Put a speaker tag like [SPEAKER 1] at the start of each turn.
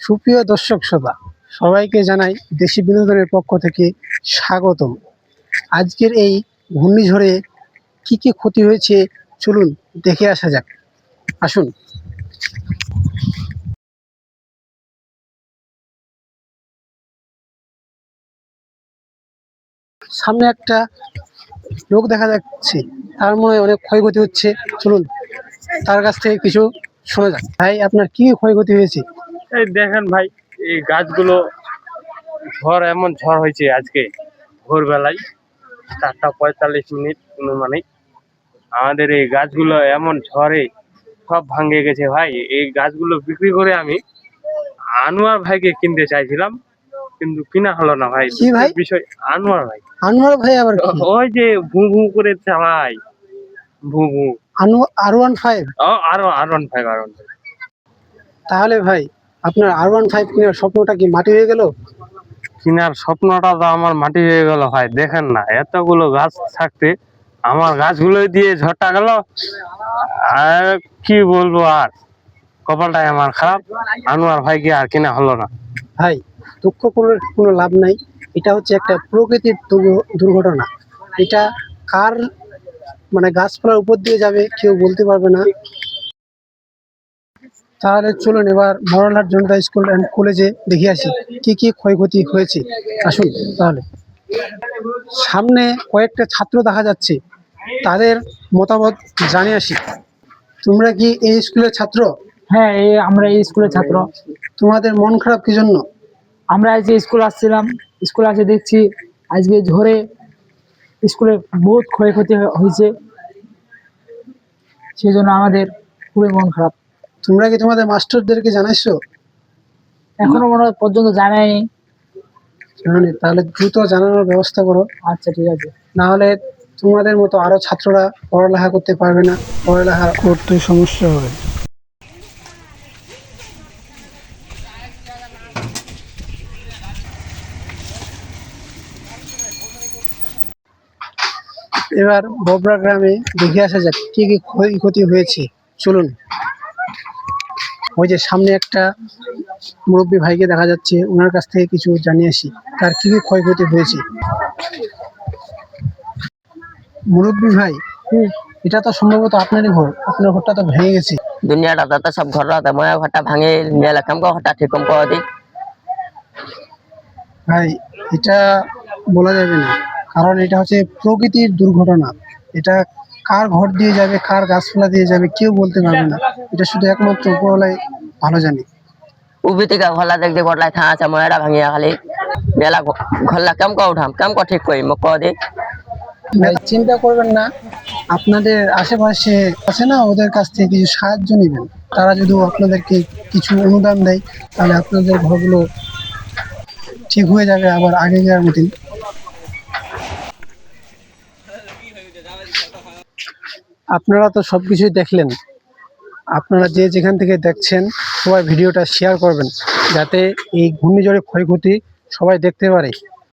[SPEAKER 1] সুপ্রিয় দর্শক শ্রোতা, সবাইকে জানাই দেশি বিনোদনের পক্ষ থেকে স্বাগতম। আজকের এই ঘূর্ণিঝড়ে কি কি ক্ষতি হয়েছে চলুন দেখে আসা যাক। আসুন। সামনে একটা লোক দেখা যাচ্ছে, তার মনে অনেক ক্ষয়ক্ষতি হচ্ছে। চলুন, তার কাছ থেকে কিছু শোনা যাক। ভাই, আপনার কি ক্ষয়ক্ষতি হয়েছে?
[SPEAKER 2] এই দেখেন ভাই এই গাছগুলো ঝড় এমন ঝড় হয়েছে আজকে ভোরবেলায়। চারটা পঁয়তাল্লিশ মিনিট অনুমানিক। আমাদের এই গাছগুলো এমন ঝড়ে সব ভাঙে গেছে ভাই। এই গাছগুলো বিক্রি করে আমি আনোয়ার ভাইকে কিনতে চাইছিলাম কিন্তু কিনা হলো না ভাই? বিষয় আনোয়ার ভাই।
[SPEAKER 1] আনোয়ার ভাই আবার
[SPEAKER 2] ওই যে ভু ভু করে চালাই ভু ভু।
[SPEAKER 1] আনো আর ওয়ান ফাইভ?
[SPEAKER 2] ও আরও আর ওয়ান ফাইভ আর ওয়ান ফাইভ।
[SPEAKER 1] তাহলে ভাই আপনার আর ওয়ান ফাইভ কেনার স্বপ্নটা কি মাটি হয়ে গেল?
[SPEAKER 2] কিনার স্বপ্নটা তো আমার মাটি হয়ে গেল ভাই দেখেন না এতগুলো গাছ থাকতে আমার গাছগুলো দিয়ে ঝড়টা গেল। আর কি বলব আর কপালটাই আমার খারাপ আনোয়ার ভাইকে আর কেনা হলো না।
[SPEAKER 1] ভাই দুঃখ করে কোনো লাভ নাই এটা হচ্ছে একটা প্রকৃতির দুর্ঘ- দুর্ঘটনা। এটা কার মানে গাছপালার উপর দিয়ে যাবে কেউ বলতে পারবে না। তাহলে চলুন এবার মরণহাট জনতা স্কুল অ্যান্ড কলেজে দেখে আসি কি কি ক্ষয়ক্ষতি হয়েছে। আসুন তাহলে। সামনে কয়েকটা ছাত্র দেখা যাচ্ছে তাদের মতামত জানিয়ে আসি। তোমরা কি এই স্কুলের ছাত্র?
[SPEAKER 3] হ্যাঁ এই আমরা এই স্কুলের ছাত্র।
[SPEAKER 1] তোমাদের মন খারাপ কি জন্য?
[SPEAKER 3] আমরা আজকে স্কুল আসছিলাম স্কুল আসে দেখছি আজকে ঝড়ে স্কুলে বহুত ক্ষয়ক্ষতি হয়েছে। সেই জন্য আমাদের খুবই মন খারাপ।
[SPEAKER 1] তোমরা কি তোমাদের মাস্টারদেরকে জানাইছো?
[SPEAKER 3] এখনও মনে হয় পর্যন্ত জানায়নি।
[SPEAKER 1] জানানি তাহলে দ্রুত জানানোর ব্যবস্থা করো।
[SPEAKER 3] আচ্ছা ঠিক আছে।
[SPEAKER 1] না হলে তোমাদের মতো আরও ছাত্ররা পড়ালেখা করতে পারবে না। পড়ালেখা করতে সমস্যা হবে। এবার ববরা গ্রামে দেখে আসা যাক কি কি ক্ষয়ক্ষতি হয়েছে। চলুন। ওই যে সামনে একটা মুরব্বী ভাইকে দেখা যাচ্ছে ওনার কাছ থেকে কিছু জানিয়ে আসি তার কি কি ক্ষয়ক্ষতি হয়েছে। মুরব্বী ভাই এটা তো সম্ভবত আপনারই ঘর আপনার ঘরটা তো ভেঙে গেছে।
[SPEAKER 4] দুনিয়াটা তাতে সব ঘর রাতে ময়া ঘরটা ভাঙে নিয়ে কাম কো ঘরটা ঠিক কম দি
[SPEAKER 1] ভাই এটা বলা যাবে না কারণ এটা হচ্ছে প্রকৃতির দুর্ঘটনা। এটা কার ঘর দিয়ে যাবে কার গাছপালা দিয়ে যাবে কেউ বলতে পারবে না। এটা শুধু একমাত্র উপরওয়ালাই ভালো জানি।
[SPEAKER 4] উবি থেকে ঘরলা দেখ দেখ থা আছে ময়াটা ভাঙিয়া খালি। বেলা ঘরলা কাম কো উঠাম কাম কো ঠিক করি মক দি।
[SPEAKER 1] চিন্তা করবেন না আপনাদের আশেপাশে আছে না ওদের কাছ থেকে কিছু সাহায্য নেবেন। তারা যদি আপনাদেরকে কিছু অনুদান দেয় তাহলে আপনাদের ঘরগুলো ঠিক হয়ে যাবে আবার আগেকার মতন। আপনারা তো সব কিছুই দেখলেন। আপনারা যে যেখান থেকে দেখছেন, সবাই ভিডিওটা শেয়ার করবেন, যাতে এই ঘূর্ণিঝড়ের ক্ষয়ক্ষতি সবাই দেখতে পারে।